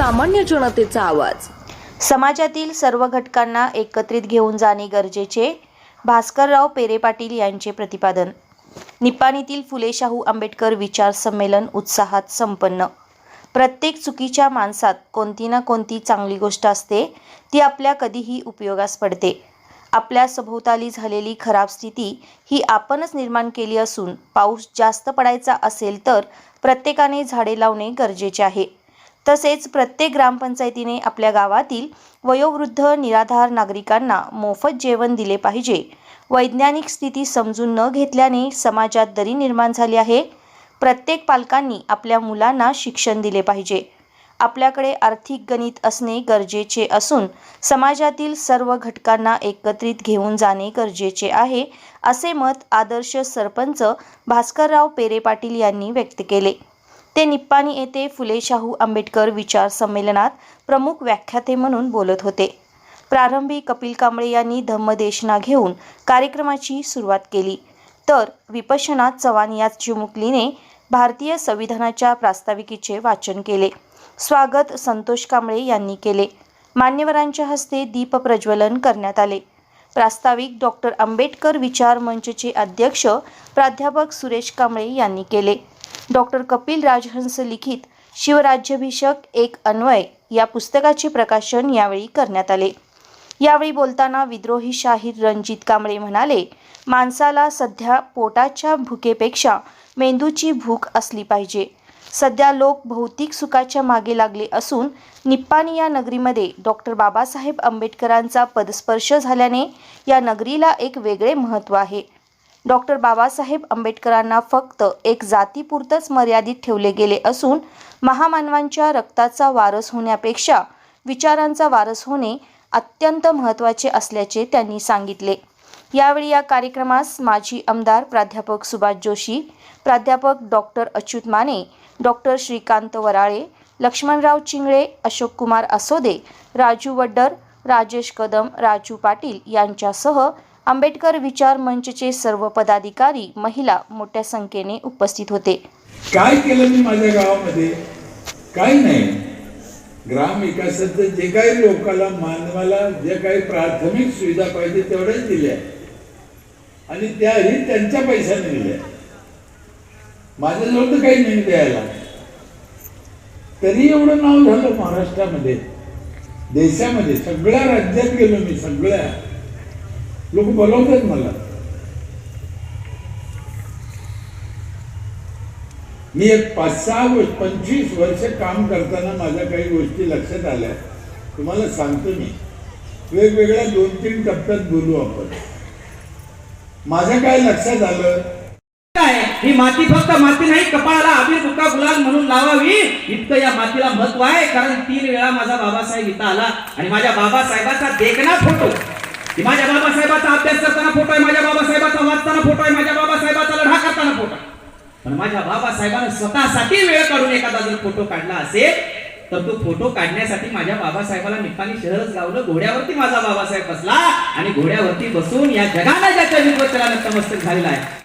सामान्य जनतेचा आवाज. समाजातील सर्व घटकांना एकत्रित घेऊन जाणे गरजेचे. भास्करराव पेरे पाटील यांचे प्रतिपादन. निपाणीतील फुले शाहू आंबेडकर विचार संमेलन उत्साहात संपन्न. प्रत्येक चुकीच्या माणसात कोणती ना कोणती चांगली गोष्ट असते ती आपल्या कधीही उपयोगास पडते. आपल्या सभोवताली झालेली खराब स्थिती ही आपणच निर्माण केली असून पाऊस जास्त पडायचा असेल तर प्रत्येकाने झाडे लावणे गरजेचे आहे. तसेच प्रत्येक ग्रामपंचायतीने आपल्या गावातील वयोवृद्ध निराधार नागरिकांना मोफत जेवण दिले पाहिजे. वैज्ञानिक स्थिती समजून न घेतल्याने समाजात दरी निर्माण झाली आहे. प्रत्येक पालकांनी आपल्या मुलांना शिक्षण दिले पाहिजे. आपल्याकडे आर्थिक गणित असणे गरजेचे असून समाजातील सर्व घटकांना एकत्रित घेऊन जाणे गरजेचे आहे असे मत आदर्श सरपंच भास्करराव पेरे पाटील यांनी व्यक्त केले. ते निप्पाणी येथे फुले शाहू आंबेडकर विचार संमेलनात प्रमुख व्याख्याते म्हणून बोलत होते. प्रारंभी कपिल कांबळे यांनी धम्मदेशना घेऊन कार्यक्रमाची सुरुवात केली. तर विपशनाथ चव्हाण या चिमुकलीने भारतीय संविधानाच्या प्रास्ताविकेचे वाचन केले. स्वागत संतोष कांबळे यांनी केले. मान्यवरांच्या हस्ते दीप प्रज्वलन करण्यात आले. प्रास्ताविक डॉक्टर आंबेडकर विचार मंचचे अध्यक्ष प्राध्यापक सुरेश कांबळे यांनी केले. डॉक्टर कपिल राजहंस लिखित शिवराज्याभिषेक एक अन्वय या पुस्तकाचे प्रकाशन यावेळी करण्यात आले. यावेळी बोलताना विद्रोही शाहीर रणजित कांबळे म्हणाले माणसाला सध्या पोटाच्या भुकेपेक्षा मेंदूची भूक असली पाहिजे. सध्या लोक भौतिक सुखाच्या मागे लागले असून निप्पाणी या नगरीमध्ये डॉक्टर बाबासाहेब आंबेडकरांचा पदस्पर्श झाल्याने या नगरीला एक वेगळे महत्त्व आहे. डॉक्टर बाबासाहेब आंबेडकरांना फक्त एक जातीपुरतंच मर्यादित ठेवले गेले असून महामानवांच्या रक्ताचा वारस होण्यापेक्षा विचारांचा वारस होणे अत्यंत महत्त्वाचे असल्याचे त्यांनी सांगितले. यावेळी या कार्यक्रमास माजी आमदार प्राध्यापक सुभाष जोशी प्राध्यापक डॉक्टर अच्युत माने डॉक्टर श्रीकांत वराळे लक्ष्मणराव चिंगळे अशोक कुमार असोदे राजू वड्डर राजेश कदम राजू पाटील यांच्यासह आंबेडकर विचार मंचचे सर्व पदाधिकारी महिला मोठ्या संख्येने उपस्थित होते. काय केलं मी माझ्या गावामध्ये? काही नाही. ग्राम विकासाचं जे काही लोकाला मानवाला जे काही प्राथमिक सुविधा पाहिजे तेवढ्याच दिल्या. आणि त्याही त्यांच्या पैशाने दिल्या. माझ्याजवळ तर काही नाही द्यायला. तरी एवढं नाव झालं महाराष्ट्रामध्ये. देशामध्ये सगळ्या राज्यात गेलो मी सगळ्या. लोक बोलवतात मला. मी एक पाच सहा वर्ष पंचवीस वर्ष काम करताना माझ्या काही गोष्टी लक्षात आल्या. तुम्हाला सांगतो मी. वेगवेगळ्या दोन तीन टप्प्यात बोलू आपण. माझ्या काय लक्षात आलं? काय? ही माती फक्त माती नाही कपाळाला अबीर बुका गुलाल म्हणून लावावी. इतकं या मातीला महत्त्व आहे कारण तीन वेळा माझा बाबासाहेब इथं आला. आणि माझ्या बाबासाहेबाचा देखना फोटो. माझ्या बाबासाहेबाचा अभ्यास करताना फोटो आहे माझ्या बाबासाहेबाचा वाचताना फोटो आहे माझ्या बाबासाहेबाचा लढा करताना फोटो आहे. पण माझ्या बाबासाहेबानं स्वतःसाठी वेळ काढून एखादा जर फोटो काढला असेल तर तो फोटो काढण्यासाठी माझ्या बाबासाहेबाला निपाणी शहरच लावलं घोड्यावरती माझा बाबासाहेब बसला आणि घोड्यावरती बसून या जगाला ज्याच्या विरोधाला नतमस्तक झालेला आहे.